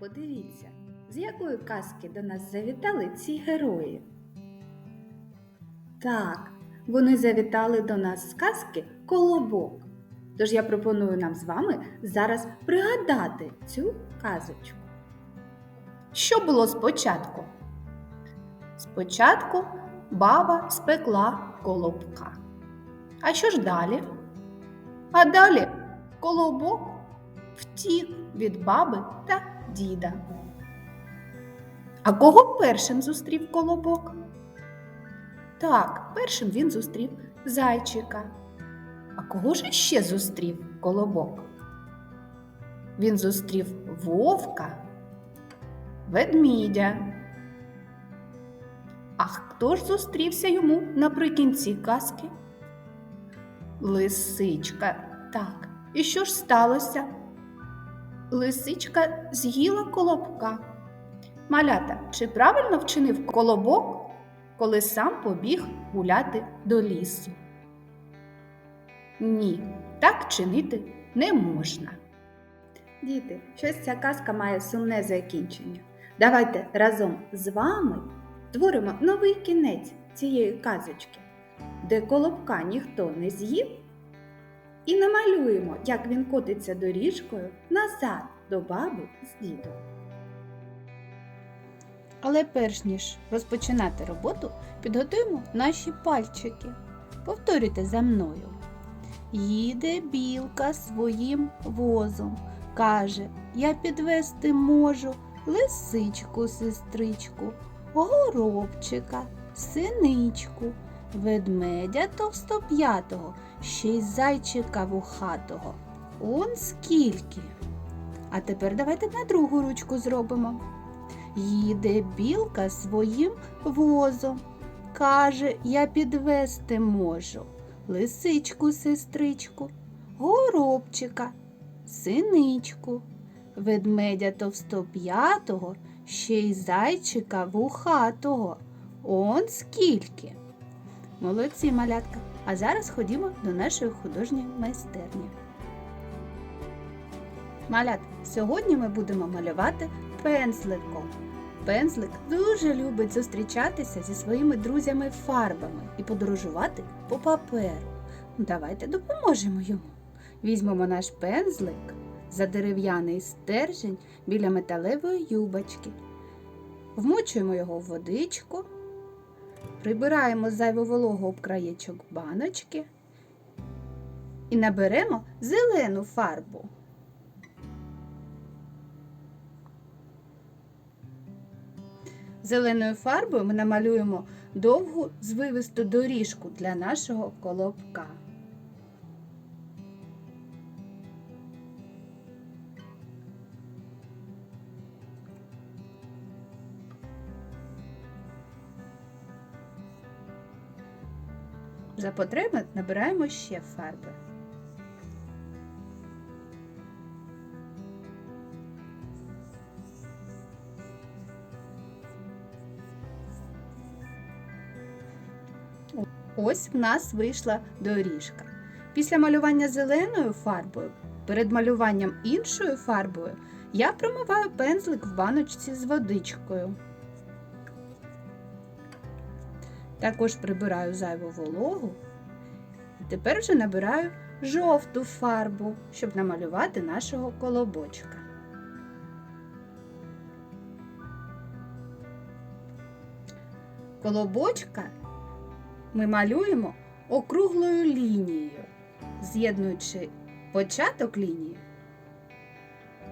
Подивіться, з якої казки до нас завітали ці герої. Так, вони завітали до нас з казки Колобок. Тож я пропоную нам з вами зараз пригадати цю казочку. Що було спочатку? Спочатку баба спекла колобка. А що ж далі? А далі колобок втік від баби та діда. А кого першим зустрів колобок? Так, першим він зустрів зайчика. А кого ж ще зустрів колобок? Він зустрів вовка, ведмідя. А хто ж зустрівся йому наприкінці казки? Лисичка. Так, і що ж сталося? Лисичка з'їла колобка. Малята, чи правильно вчинив колобок, коли сам побіг гуляти до лісу? Ні, так чинити не можна. Діти, щось ця казка має сумне закінчення. Давайте разом з вами творимо новий кінець цієї казочки, де колобка ніхто не з'їв, і намалюємо, як він котиться доріжкою назад до баби з дідом. Але перш ніж розпочинати роботу, підготуємо наші пальчики. Повторюйте за мною. Їде білка своїм возом. Каже, я підвести можу лисичку, сестричку, горобчика, синичку, ведмедя товстоп'ятого, ще й зайчика вухатого. Он скільки. А тепер давайте на другу ручку зробимо. Їде білка своїм возом. Каже, я підвести можу лисичку, сестричку, горобчика, синичку, ведмедя товстоп'ятого, ще й зайчика вухатого. Он скільки. Молодці, малятка. А зараз ходімо до нашої художньої майстерні. Малят, сьогодні ми будемо малювати пензликом. Пензлик дуже любить зустрічатися зі своїми друзями фарбами і подорожувати по паперу. Давайте допоможемо йому. Візьмемо наш пензлик за дерев'яний стержень біля металевої юбочки. Вмочуємо його в водичку, прибираємо зайву вологу об краєчок баночки і наберемо зелену фарбу. Зеленою фарбою ми намалюємо довгу звивисту доріжку для нашого колобка. За потреби набираємо ще фарби. Ось в нас вийшла доріжка. Після малювання зеленою фарбою, перед малюванням іншою фарбою, я промиваю пензлик в баночці з водичкою. Також прибираю зайву вологу. І тепер вже набираю жовту фарбу, щоб намалювати нашого колобочка. Колобочка ми малюємо округлою лінією, з'єднуючи початок лінії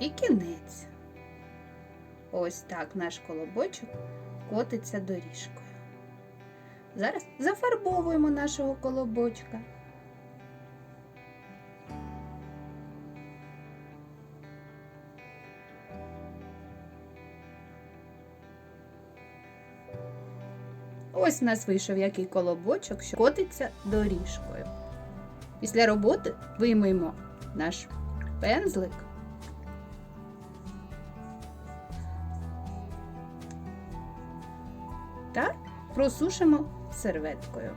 і кінець. Ось так наш колобочок котиться доріжкою. Зараз зафарбовуємо нашого колобочка. Ось в нас вийшов який колобочок, що котиться доріжкою. Після роботи виймемо наш пензлик. Просушимо серветкою.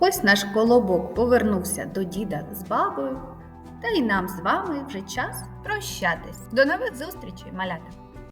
Ось наш колобок повернувся до діда з бабою, та й нам з вами вже час прощатись. До нових зустрічей, малята!